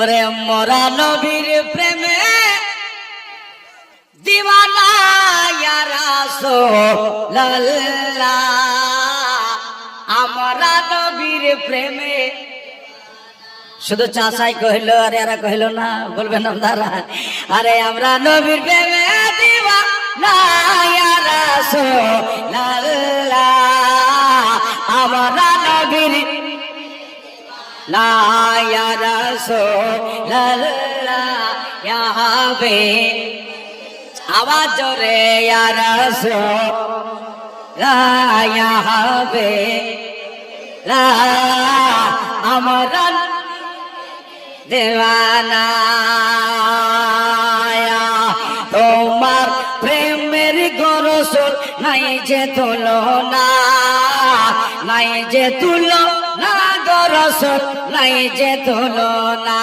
ওরে মরা নবীর প্রেমে দিওয়ানা শুধু চাচাই কহিল, আরে এরা কহিল, না, বলবেন আপনারা। আরে আমরা নবীর প্রেমে দিওয়ানা আমরা لا يا رسول الله يا حبيب আওয়াজ জোরে ইয়া রাসূল লা ইয়া হাবিব লা আমরা দেওয়ানা তোমার প্রেমের গরসল নাই যে তুলনা নাই যে তুলো না গরসল নাই যে তুলনা।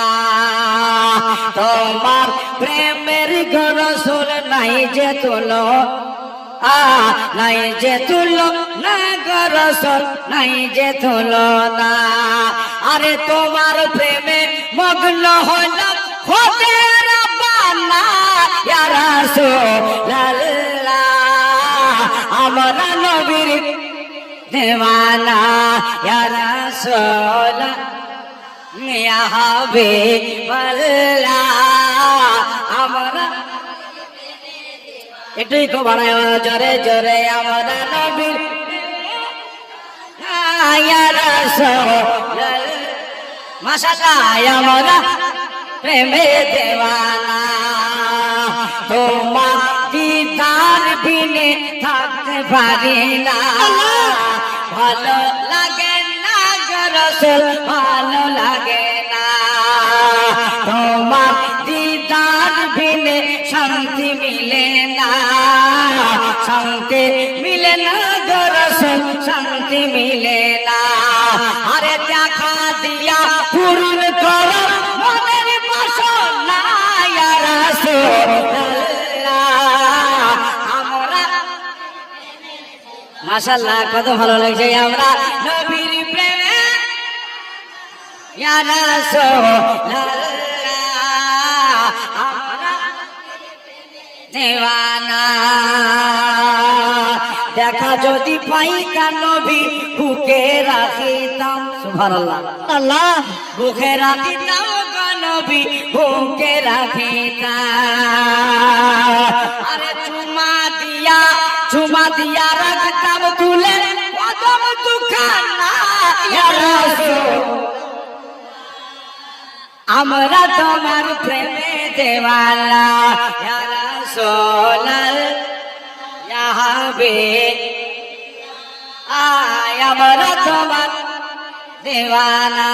তোমার প্রেমের গরসল নাই যে তুলো আ নাই যে তুলো না গরসল নাই যে না আরে তোমার প্রেমে মগ্ন হলাম হতে রব্বানা ইয়া রাসূলুল্লাহ দেওয়ানা, ইয়া রাসূল, ইয়া হাবিবাল্লাহ, আমরা একটুই তো বাড়ায় জোরে জোরে, আমরা নবীর মাশাআল্লাহ, আমরা প্রেমে দেওয়ানা। তোমার দিদার বিনে থাকতে পারি না। ভালো লাগে না গরসল ভালো লাগে না। তোমার দিদার বিনে শান্তি মিলে না। শান্তি মিলে না গরসল শান্তি মিলে না। আরে দেখা দিয়া পূরণ করো, মনের ইয়া রাসূলুল্লাহ মাশাআল্লাহ কত ভালো লাগছে। আমরা নবীর প্রেমে ইয়া রাসূলুল্লাহ আমরা দেওয়ানা। দেখা যদি পাইতাম নবী বুকে রাখিতাম। সুবহানাল্লাহ। আল্লাহ। বুকে রাখিতাম নবী বুকে রাখিতাম। আরে চুমা দিয়া রাখতাম তুলে, কদম দুখানা আমরা তোমার প্রেমে দেওয়ালা, ইয়া ইয়া হাবিব। আয়, আমরা তোমার দেওয়ানা